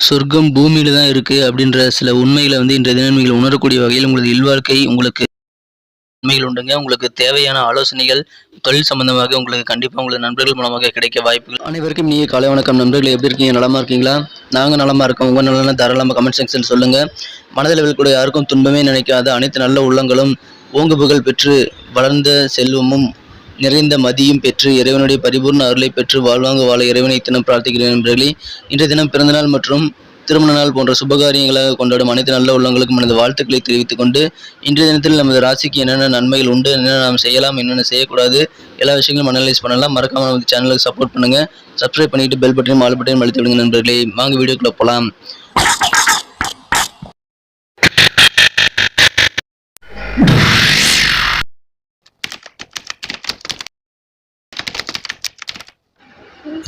சொர்க்கம் பூமியில தான் இருக்கு அப்படின்ற சில உண்மைகளை வந்து இன்றைய தினம் நீங்கள் உணரக்கூடிய வகையில் உங்களது இல்வாழ்க்கை உங்களுக்கு உண்மைகள் உண்டுங்க. உங்களுக்கு தேவையான ஆலோசனைகள் தொழில் சம்பந்தமாக உங்களுக்கு கண்டிப்பாக உங்களது நண்பர்கள் மூலமாக கிடைக்க வாய்ப்புகள். அனைவருக்கும் நீங்க காலை வணக்கம். நண்பர்கள் எப்படி இருக்கீங்க? நலமா இருக்கீங்களா? நாங்கள் நலமா இருக்கோம். உங்க நலன தாராளமாக கமெண்ட் செக்ஷன் சொல்லுங்க. மனதளவில் கூட யாருக்கும் துன்பமே நினைக்காத அனைத்து நல்ல உள்ளங்களும் ஓங்கு புகழ் பெற்று வளர்ந்த செல்வமும் நிறைந்த மதியும் பெற்று இறைவனுடைய பரிபூர்ண அருளை பெற்று வாழ்வாங்க வாழ இறைவனை தினம் பிரார்த்திக்கிறேன் நண்பர்களே. இன்றைய தினம் பிறந்தநாள் மற்றும் திருமண நாள் போன்ற சுபகாரியங்களாக கொண்டாடும் அனைத்து நல்ல உள்ளங்களுக்கும் எனது வாழ்த்துக்களை தெரிவித்துக் கொண்டு இன்றைய தினத்தில் நமது ராசிக்கு என்னென்ன நன்மைகள் உண்டு என்னென்ன நாம் செய்யலாம் என்னென்ன செய்யக்கூடாது எல்லா விஷயங்களும் அனலைஸ் பண்ணலாம். மறக்காம நமது சேனலுக்கு சப்போர்ட் பண்ணுங்கள் சப்ஸ்கிரைப் பண்ணிட்டு பெல் பட்டனையும் ஆல் பட்டனையும் அழுத்தி விடுங்க நண்பர்களே. வாங்க வீடியோக்குள்ளே போகலாம்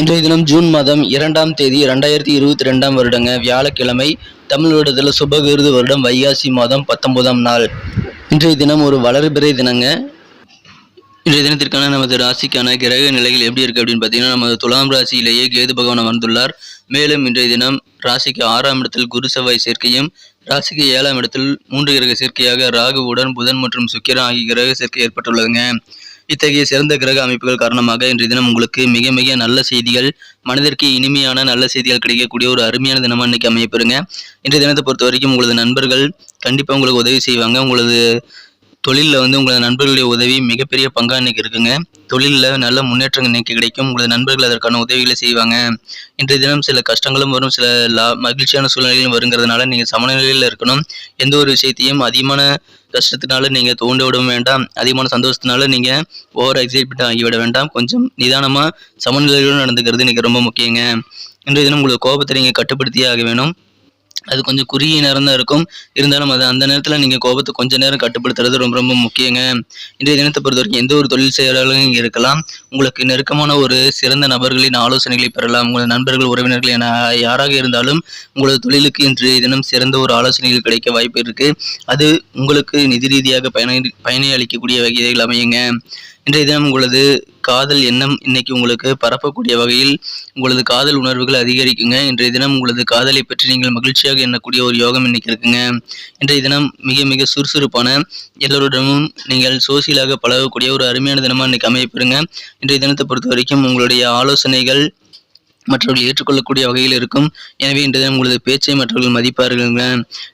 இன்றைய தினம் ஜூன் மாதம் இரண்டாம் தேதி ரெண்டாயிரத்தி இருபத்தி ரெண்டாம் வருடங்க வியாழக்கிழமை தமிழ் வருடத்தில் சுபகிருது வருடம் வைகாசி மாதம் பத்தொன்பதாம் நாள். இன்றைய தினம் ஒரு வளர்பிறை தினங்க. இன்றைய தினத்திற்கான நமது ராசிக்கான கிரக நிலைகள் எப்படி இருக்கு அப்படின்னு பார்த்தீங்கன்னா நமது துலாம் ராசியிலேயே கேது பகவான் அமர்ந்துள்ளார். மேலும் இன்றைய தினம் ராசிக்கு ஆறாம் இடத்தில் குரு செவ்வாய் சேர்க்கையும் ராசிக்கு ஏழாம் இடத்தில் மூன்று கிரக சேர்க்கையாக ராகுவுடன் புதன் மற்றும் சுக்கிரன் ஆகிய கிரக சேர்க்கை ஏற்பட்டுள்ளதுங்க. இத்தகைய சிறந்த கிரக அமைப்புகள் காரணமாக இன்றைய தினம் உங்களுக்கு மிக மிக நல்ல செய்திகள் மனதிற்கு இனிமையான நல்ல செய்திகள் கிடைக்கக்கூடிய ஒரு அருமையான தினமாக இன்னைக்கு அமையப்பெறுங்க இன்றைய தினத்தை பொறுத்த வரைக்கும் உங்களது நண்பர்கள் கண்டிப்பாக உங்களுக்கு உதவி செய்வாங்க. உங்களது தொழிலில் வந்து உங்களது நண்பர்களுடைய உதவி மிகப்பெரிய பங்காக இன்னைக்கு இருக்குங்க. தொழிலில் நல்ல முன்னேற்றங்கள் இன்னைக்கு கிடைக்கும். உங்களது நண்பர்கள் அதற்கான உதவிகளை செய்வாங்க. இன்றைய தினம் சில கஷ்டங்களும் வரும். சில லா மகிழ்ச்சியான சூழ்நிலைகளும் வருங்கிறதுனால நீங்கள் சமநிலையில் இருக்கணும். எந்த ஒரு விஷயத்தையும் அதிகமான கஷ்டத்தினால நீங்கள் தோண்டி விட வேண்டாம். அதிகமான சந்தோஷத்தினால நீங்கள் ஓவர் எக்ஸைட்மெண்ட் ஆகிவிட வேண்டாம். கொஞ்சம் நிதானமாக சமநிலையுடன் நடந்துக்கிறது இன்னைக்கு ரொம்ப முக்கியங்க. இன்றைய தினம் உங்களுக்கு கோபத்தை நீங்கள் கட்டுப்படுத்தியே ஆக வேணும். அது கொஞ்சம் குறுகிய நேரம் தான் இருக்கும். இருந்தாலும் அது அந்த நேரத்தில் நீங்கள் கோபத்தை கொஞ்ச நேரம் கட்டுப்படுத்துறது ரொம்ப ரொம்ப முக்கியங்க. இன்றைய தினத்தை பொறுத்த வரைக்கும் எந்த ஒரு தொழில் செயலாளரும் இங்கே இருக்கலாம். உங்களுக்கு நெருக்கமான ஒரு சிறந்த நபர்களின் ஆலோசனைகளை பெறலாம். உங்களது நண்பர்கள் உறவினர்கள் என யாராக இருந்தாலும் உங்களது தொழிலுக்கு இன்றைய தினம் சிறந்த ஒரு ஆலோசனைகள் கிடைக்க வாய்ப்பு இருக்குது அது உங்களுக்கு நிதி ரீதியாக பயனை பயனை அளிக்கக்கூடிய வகையில் அமையுங்க. இன்றைய தினம் உங்களது காதல் எண்ணம் இன்னைக்கு உங்களுக்கு பரப்பக்கூடிய வகையில் உங்களது காதல் உணர்வுகள் அதிகரிக்குங்க. இன்றைய தினம் உங்களது காதலை பற்றி நீங்கள் மகிழ்ச்சியாக எண்ணக்கூடிய ஒரு யோகம் இன்னைக்கு இருக்குங்க. இன்றைய தினம் மிக மிக சுறுசுறுப்பான எல்லோருடனும் நீங்கள் சோசியலாக பழகக்கூடிய ஒரு அருமையான தினமாக இன்னைக்கு அமையப்பெறுங்க இன்றைய தினத்தை பொறுத்த வரைக்கும் உங்களுடைய ஆலோசனைகள் மற்றவர்கள் ஏற்றுக்கொள்ளக்கூடிய வகையில் இருக்கும். எனவே இன்றைய தினம் உங்களது பேச்சை மற்றவர்கள் மதிப்பார்கள்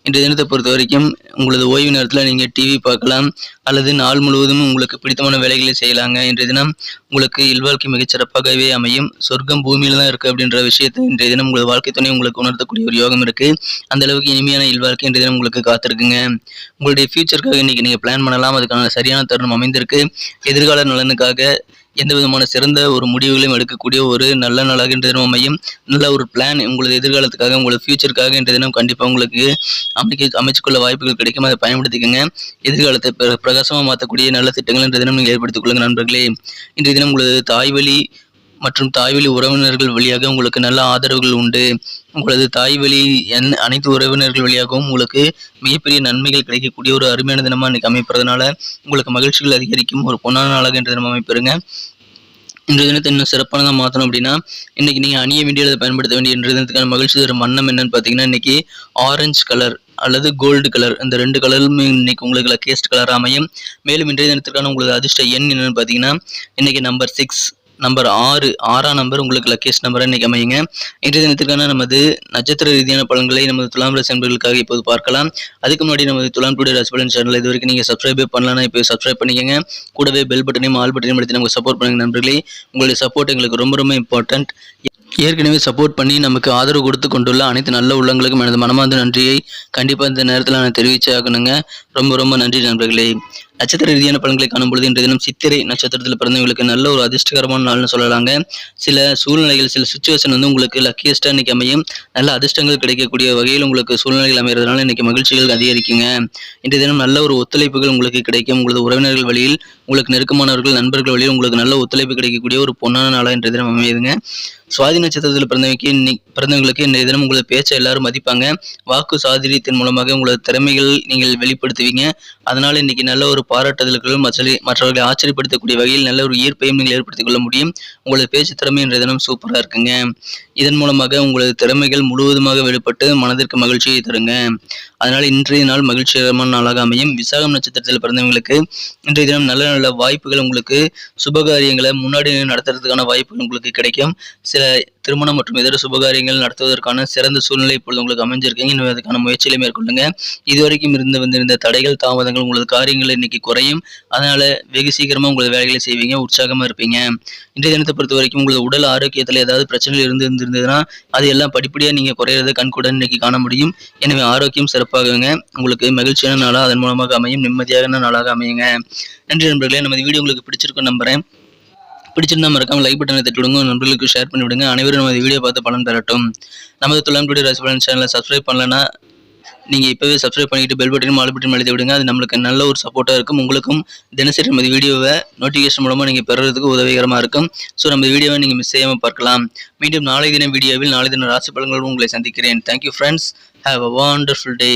இன்றைய தினத்தை பொறுத்த வரைக்கும் உங்களது ஓய்வு நேரத்தில் நீங்கள் டிவி பார்க்கலாம். அல்லது நாள் முழுவதும் உங்களுக்கு பிடித்தமான வேலைகளை செய்யலாங்க. இன்றைய தினம் உங்களுக்கு இல்வாழ்க்கை மிகச்சிறப்பாகவே அமையும். சொர்க்கம் பூமியில தான் இருக்குது அப்படின்ற விஷயத்தை இன்றைய தினம் உங்களது வாழ்க்கை துணை உங்களுக்கு உணர்த்தக்கூடிய ஒரு யோகம் இருக்கு. அந்த அளவுக்கு இனிமையான இல்வாழ்க்கை இன்றைய தினம் உங்களுக்கு காத்திருக்குங்க. உங்களுடைய ஃபியூச்சருக்காக இன்னைக்கு நீங்கள் பிளான் பண்ணலாம். அதுக்கான சரியான தருணம் அமைந்திருக்கு. எதிர்கால நலனுக்காக எந்த விதமான சிறந்த ஒரு முடிவுகளையும் எடுக்கக்கூடிய ஒரு நல்ல நாளாக இன்றைய தினம் அமையும். நல்ல ஒரு பிளான் உங்களது எதிர்காலத்துக்காக உங்களது ஃபியூச்சருக்காக இன்றைய தினம் கண்டிப்பாக உங்களுக்கு அமைக்க அமைச்சுக்கொள்ள வாய்ப்புகள் கிடைக்கும். அதை பயன்படுத்திக்கோங்க. எதிர்காலத்தை பிரகாசமாக மாற்றக்கூடிய நல்ல திட்டங்கள் இன்றைய தினம் நீங்கள் ஏற்படுத்திக் கொள்ளுங்கள் நண்பர்களே. இன்றைய தினம் உங்களது தாய்வழி மற்றும் தாய்வழி உறவினர்கள் வழியாக உங்களுக்கு நல்ல ஆதரவுகள் உண்டு. உங்களது தாய்வழி என் அனைத்து உறவினர்கள் வழியாகவும் உங்களுக்கு மிகப்பெரிய நன்மைகள் கிடைக்கக்கூடிய ஒரு அருமையான தினமாக இன்னைக்கு அமைப்பறதுனால உங்களுக்கு மகிழ்ச்சிகள் அதிகரிக்கும். ஒரு பொன்னான நாளாக என்ற தினம் அமைப்பெறுங்க இன்றைய தினத்தை இன்னும் சிறப்பானதாக மாற்றணும் அப்படின்னா இன்னைக்கு நீங்கள் அணிய வேண்டியதை பயன்படுத்த வேண்டிய இன்றைய தினத்துக்கான மகிழ்ச்சி தரும் வண்ணம் என்னன்னு பார்த்தீங்கன்னா இன்னைக்கு ஆரஞ்சு கலர் அல்லது கோல்டு கலர் இந்த ரெண்டு கலருமே இன்னைக்கு உங்களுக்கு லக்கேஸ்ட் கலர் அமையும். மேலும் இன்றைய தினத்திற்கான உங்களுக்கு அதிர்ஷ்ட எண் என்னன்னு பார்த்தீங்கன்னா இன்னைக்கு நம்பர் சிக்ஸ் நம்பர் ஆறு ஆறாம் நம்பர் உங்களுக்கு லக்கியஸ்ட் நம்பராக இன்னைக்கு அமையுங்க. இன்றைய தினத்திற்கான நமது நட்சத்திர ரீதியான பலன்களை நமது துலாம் ராசி நண்பர்களுக்காக இப்போது பார்க்கலாம். அதுக்கு முன்னாடி நமது துலாம் டுடே ராசி பலன் சேனல் இது வரைக்கும் நீங்கள் சப்ஸ்கிரைபே பண்ணலன்னா இப்போ சப்ஸ்கிரைப் பண்ணிக்கோங்க. கூடவே பெல் பட்டனையும் ஆல் பட்டனையும் அழுத்தி நமக்கு சப்போர்ட் பண்ணுங்க நண்பர்களே. உங்களுடைய சப்போர்ட் எங்களுக்கு ரொம்ப ரொம்ப இம்பார்ட்டன்ட் ஏற்கனவே சப்போர்ட் பண்ணி நமக்கு ஆதரவு கொடுத்து கொண்டுள்ள அனைத்து நல்ல உள்ளங்களுக்கும் எனது மனமார்ந்த நன்றியை கண்டிப்பாக இந்த நேரத்தில் நான் தெரிவிச்சே ஆகணுங்க. ரொம்ப ரொம்ப நன்றி நண்பர்களே. நட்சத்திர ரீதியான பலன்களை காணும் பொழுது இன்றைய தினம் சித்திரை நட்சத்திரத்தில் பிறந்தவங்களுக்கு நல்ல ஒரு அதிர்ஷ்டகரமான நாள்னு சொல்லலாங்க. சில சூழ்நிலைகள் சில சுச்சுவேஷன் வந்து உங்களுக்கு லக்கியஸ்டாக இன்னைக்கு அமையும். நல்ல அதிர்ஷ்டங்கள் கிடைக்கக்கூடிய வகையில் உங்களுக்கு சூழ்நிலைகள் அமைகிறதுனால இன்னைக்கு மகிழ்ச்சிகள் அதிகரிக்குங்க. இன்றைய தினம் நல்ல ஒரு ஒத்துழைப்புகள் உங்களுக்கு கிடைக்கும். உங்களது உறவினர்கள் வழியில் உங்களுக்கு நெருக்கமானவர்கள் நண்பர்கள் வழியில் உங்களுக்கு நல்ல ஒத்துழைப்பு கிடைக்கக்கூடிய ஒரு பொன்னான நாளாக இன்றைய தினம் அமையுதுங்க. சுவாதி நட்சத்திரத்தில் பிறந்தவங்க இன்னைக்கு பிறந்தவங்களுக்கு இன்றைய தினம் உங்களை பேச்சை எல்லாரும் மதிப்பாங்க. வாக்கு சாதுரியத்தின் மூலமாக உங்களது திறமைகள் நீங்கள் வெளிப்படுத்துவீங்க. அதனால் இன்னைக்கு நல்ல ஒரு பாராட்டுதல்களும் மச்சலி மற்றவர்களை ஆச்சரியப்படுத்தக்கூடிய வகையில் நல்ல ஒரு ஈர்ப்பையும் நீங்கள் ஏற்படுத்திக் கொள்ள முடியும். உங்களது பேச்சு திறமை இன்றைய தினம் சூப்பராக இருக்குங்க. இதன் மூலமாக உங்களது திறமைகள் முழுவதுமாக வெளிப்பட்டு மனதிற்கு மகிழ்ச்சியை தருங்க. அதனால் இன்றைய நாள் மகிழ்ச்சிகரமான நாளாக அமையும். விசாகம் நட்சத்திரத்தில் பிறந்தவங்களுக்கு இன்றைய தினம் நல்ல நல்ல வாய்ப்புகள் உங்களுக்கு சுபகாரியங்களை முன்னாடி நடத்துறதுக்கான வாய்ப்புகள் உங்களுக்கு கிடைக்கும். சில திருமணம் மற்றும் இதர சுபகாரியங்கள் நடத்துவதற்கான சிறந்த சூழ்நிலை இப்பொழுது உங்களுக்கு அமைஞ்சிருக்கீங்க. இன்னும் அதுக்கான முயற்சிகளை மேற்கொள்ளுங்க. இதுவரைக்கும் இருந்து வந்திருந்த தடைகள் தாமதங்கள் உங்களது காரியங்கள் இன்னைக்கு குறையும். அதனால வெகு சீக்கிரமா உங்களது வேலைகளை செய்வீங்க. உற்சாகமா இருப்பீங்க. இன்றைய தினத்தை பொறுத்த வரைக்கும் உங்களது உடல் ஆரோக்கியத்தில் ஏதாவது பிரச்சனைகள் இருந்து இருந்திருந்ததுன்னா அது எல்லாம் படிப்படியாக நீங்கள் குறையிறத கண்கூட இன்னைக்கு காண முடியும். எனவே ஆரோக்கியம் சிறப்பாகுங்க. உங்களுக்கு மகிழ்ச்சியான நாளாக அதன் மூலமாக அமையும். நிம்மதியான நாளாக அமையுங்க. நன்றி நண்பர்களே. நமது வீடியோ உங்களுக்கு பிடிச்சிருக்கும் நம்புறேன். பிடிச்சிருந்தா மறக்காம லைக் பட்டனை தட்டி விடுங்க நண்பர்களுக்கு ஷேர் பண்ணி விடுங்க அனைவரும் நமது வீடியோ பார்த்து பலன் பெறட்டும் நமது துலாம் ராசி பலன் சேனலை சப்ஸ்கிரைப் பண்ணலன்னா நீங்கள் இப்போவே சப்ஸ்கிரைப் பண்ணிட்டு பெல் பட்டனும் ஆல் பட்டனும் எழுதி விடுங்க. அது நம்மளுக்கு நல்ல ஒரு சப்போர்ட்டாக இருக்கும். உங்களுக்கும் தினசரி நமது வீடியோவை நோட்டிஃபிகேஷன் மூலமாக நீங்கள் பெறுறதுக்கு உதவிகரமாக இருக்கும். ஸோ நம்ம வீடியோவை நீங்கள் மிஸ் செய்யாமல் பார்க்கலாம். மீண்டும் நாளை தின வீடியோவில் நாளை தின ராசி பலன்களும் உங்களை சந்திக்கிறேன். Thank you friends have a wonderful day